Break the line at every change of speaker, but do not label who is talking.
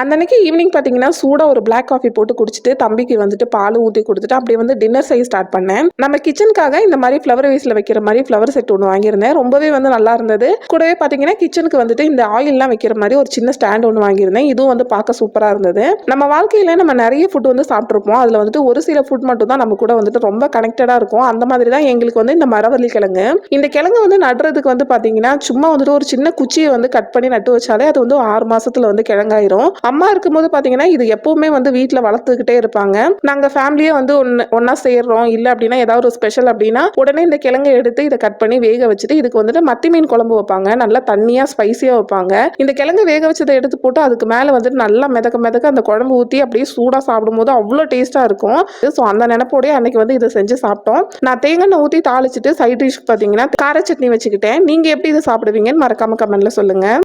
அந்த அன்னைக்கு ஈவினிங் பார்த்தீங்கன்னா சூடாக ஒரு பிளாக் காஃபி போட்டு குடிச்சிட்டு தம்பிக்கு வந்துட்டு பால் ஊற்றி கொடுத்துட்டு அப்படியே வந்து டின்னர் செய்ய ஸ்டார்ட் பண்ணேன். நம்ம கிச்சனுக்காக இந்த மாதிரி ஃப்ளவர் வேஸில் வைக்கிற மாதிரி ஃப்ளவர் செட் ஒன்று வாங்கியிருந்தேன். ரொம்பவே வந்து நல்லா இருந்தது. கூடவே பார்த்தீங்கன்னா கிச்சனுக்கு வந்துட்டு இந்த ஆயில்லாம் வைக்கிற மாதிரி ஒரு சின்ன ஸ்டாண்ட் ஒன்று வாங்கியிருந்தேன். இதுவும் வந்து பார்க்க சூப்பராக இருந்தது. நம்ம வாழ்க்கையில் நம்ம நிறைய ஃபுட் வந்து சாப்பிட்ருப்போம் அதில் வந்துட்டு ஒரு சில ஃபுட் மட்டும் தான் நம்ம கூட வந்துட்டு ரொம்ப கனெக்டடாக இருக்கும். அந்த மாதிரி தான் எங்களுக்கு வந்து இந்த மரவள்ளி கிழங்கு. இந்த கிழங்கு வந்து நடுறதுக்கு வந்து பார்த்தீங்கன்னா சும்மா வந்துட்டு ஒரு சின்ன குச்சியை வந்து கட் பண்ணி நட்டு வச்சாலே அது வந்து ஆறு மாசத்துல வந்து கிழங்காயிரும். அம்மா இருக்கும்போது பார்த்தீங்கன்னா இது எப்பவுமே வந்து வீட்டில் வளர்த்துக்கிட்டே இருப்பாங்க. நாங்கள் ஃபேமிலியே வந்து ஒன்று ஒன்றா செய்கிறோம் இல்லை அப்படின்னா ஏதாவது ஒரு ஸ்பெஷல் அப்படின்னா உடனே இந்த கிழங்கை எடுத்து இதை கட் பண்ணி வேக வச்சுட்டு இதுக்கு வந்துட்டு மத்தி மீன் குழம்பு வைப்பாங்க. நல்லா தண்ணியாக ஸ்பைசியாக வைப்பாங்க. இந்த கிழங்கு வேக வச்சதை எடுத்து போட்டு அதுக்கு மேலே வந்துட்டு நல்லா மிதக்க மிதக்க அந்த குழம்பு ஊற்றி அப்படியே சூடாக சாப்பிடும்போது அவ்வளோ டேஸ்ட்டாக இருக்கும். ஸோ அந்த நினப்போடய அன்னைக்கு வந்து இதை செஞ்சு சாப்பிட்டோம். நான் தேங்காய் ஊற்றி தாளிச்சிட்டு சைட் டிஷ் பார்த்தீங்கன்னா கார சட்னி வச்சுக்கிட்டேன். நீங்கள் எப்படி இதை சாப்பிடுவீங்கன்னு மறக்காம கமெண்ட்ல சொல்லுங்கள்